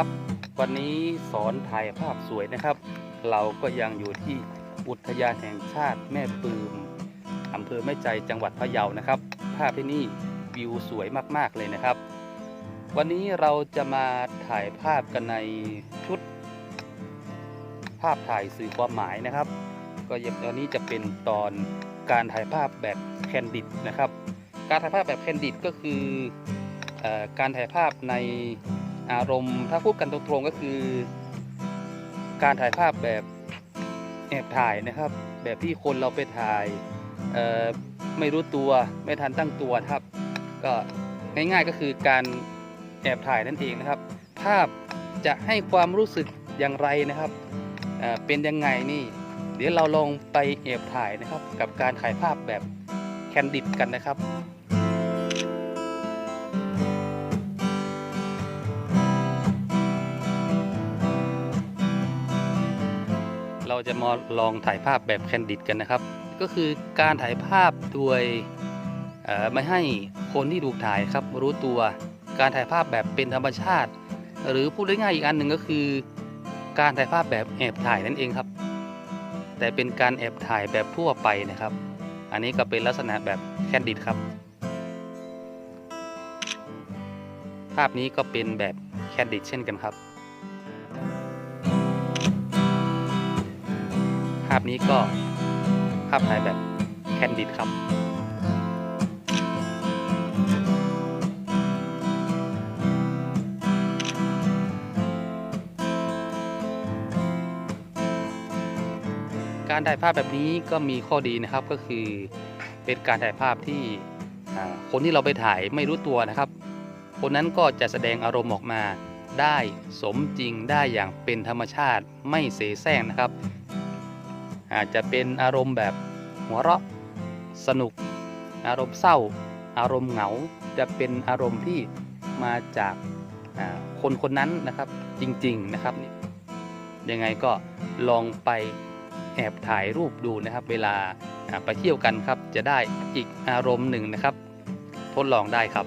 ครับ วันนี้สอนถ่ายภาพสวยนะครับ เราก็ยังอยู่ที่อุทยานแห่งชาติแม่ปืมอำเภอแม่ใจจังหวัดพะเยานะครับ ภาพที่นี่วิวสวยมากๆเลยนะครับ วันนี้เราจะมาถ่ายภาพกันในชุด ภาพถ่ายสื่อความหมายนะครับ ก็ยังตอนนี้จะเป็นตอนการถ่ายภาพแบบแคนดิดนะครับ การถ่ายภาพแบบแคนดิดก็คือเออการถ่ายภาพใน อารมณ์ถ้าพูดกันตรงๆก็คือ การถ่ายภาพแบบแอบถ่ายนะครับ แบบที่คนเราไปถ่ายไม่รู้ตัวไม่ทันตั้งตัวครับ ก็ง่ายๆก็คือการแอบถ่ายนั่นเองนะครับ ภาพจะให้ความรู้สึกอย่างไรนะครับเเป็นยังไงนี่ เดี๋ยวเราลองไปแอบถ่ายนะครับ กับการถ่ายภาพแบบแคนดิดกันนะครับ เราจะมาลองถ่ายภาพแบบแคนดิดกันนะครับ ก็คือการถ่ายภาพโดยไม่ให้คนที่ถูกถ่ายครับรู้ตัวการถ่ายภาพแบบเป็นธรรมชาติ หรือพูดง่ายๆอีกอันหนึ่งก็คือ การถ่ายภาพแบบแอบถ่ายนั่นเองครับ แต่เป็นการแอบถ่ายแบบทั่วไปนะครับ อันนี้ก็เป็นลักษณะแบบแคนดิดครับ ภาพนี้ก็เป็นแบบแคนดิดเช่นกันครับาพนี้ก็ภาพถ่ายแบบแคนดิดครับการถ่ายภาพแบบนี้ก็มีข้อดีนะครับก็คือเป็นการถ่ายภาพที่คนที่เราไปถ่ายไม่รู้ตัวนะครับ คนนั้นก็จะแสดงอารมณ์ออกมาได้สมจริงได้อย่างเป็นธรรมชาติไม่เสแสร้งนะครับ อาจจะเป็นอารมณ์แบบหัวเราะ สนุก อารมณ์เศร้า อารมณ์เหงา จะเป็นอารมณ์ที่มาจากคนคนนั้นนะครับจริงๆนะครับยังไงก็ลองไปแอบถ่ายรูปดูนะครับ เวลาไปเที่ยวกันครับ จะได้อีกอารมณ์หนึ่งนะครับ ทดลองได้ครับ